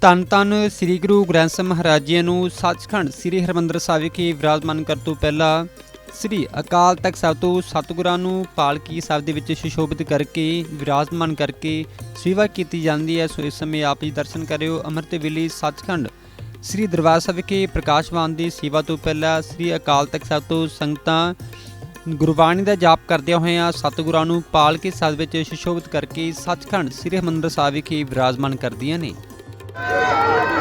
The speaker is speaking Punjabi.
ਧੰਨ ਧੰਨ ਸ੍ਰੀ ਗੁਰੂ ਗ੍ਰੰਥ ਸਾਹਿਬ ਮਹਾਰਾਜ ਜੀ ਨੂੰ ਸੱਚਖੰਡ ਸ੍ਰੀ ਹਰਿਮੰਦਰ ਸਾਹਿਬ ਵਿਖੇ ਵਿਰਾਜਮਾਨ ਕਰਨ ਤੋਂ ਪਹਿਲਾਂ ਸ੍ਰੀ ਅਕਾਲ ਤਖਤ ਸਾਹਿਬ ਤੋਂ ਸਤਿਗੁਰਾਂ ਨੂੰ ਪਾਲਕੀ ਸਾਹਿਬ ਦੇ ਵਿੱਚ ਸੁਸ਼ੋਭਿਤ ਕਰਕੇ, ਵਿਰਾਜਮਾਨ ਕਰਕੇ ਸੇਵਾ ਕੀਤੀ ਜਾਂਦੀ ਹੈ। ਸੋ ਇਸ ਸਮੇਂ ਆਪ ਜੀ ਦਰਸ਼ਨ ਕਰਿਓ। ਅੰਮ੍ਰਿਤ ਵੇਲੇ ਸੱਚਖੰਡ ਸ੍ਰੀ ਦਰਬਾਰ ਸਾਹਿਬ ਵਿਖੇ ਪ੍ਰਕਾਸ਼ਵਾਨ ਦੀ ਸੇਵਾ ਤੋਂ ਪਹਿਲਾਂ ਸ੍ਰੀ ਅਕਾਲ ਤਖਤ ਸਾਹਿਬ ਤੋਂ ਸੰਗਤਾਂ ਗੁਰਬਾਣੀ ਦਾ ਜਾਪ ਕਰਦਿਆਂ ਹੋਇਆਂ ਸਤਿਗੁਰਾਂ ਨੂੰ ਪਾਲਕੀ ਸਾਹਿਬ ਵਿੱਚ ਸੁਸ਼ੋਭਿਤ ਕਰਕੇ ਸੱਚਖੰਡ ਸ੍ਰੀ ਹਰਿਮੰਦਰ ਸਾਹਿਬ ਵਿਖੇ ਵਿਰਾਜਮਾਨ ਕਰਦੀਆਂ ਨੇ। Yeah.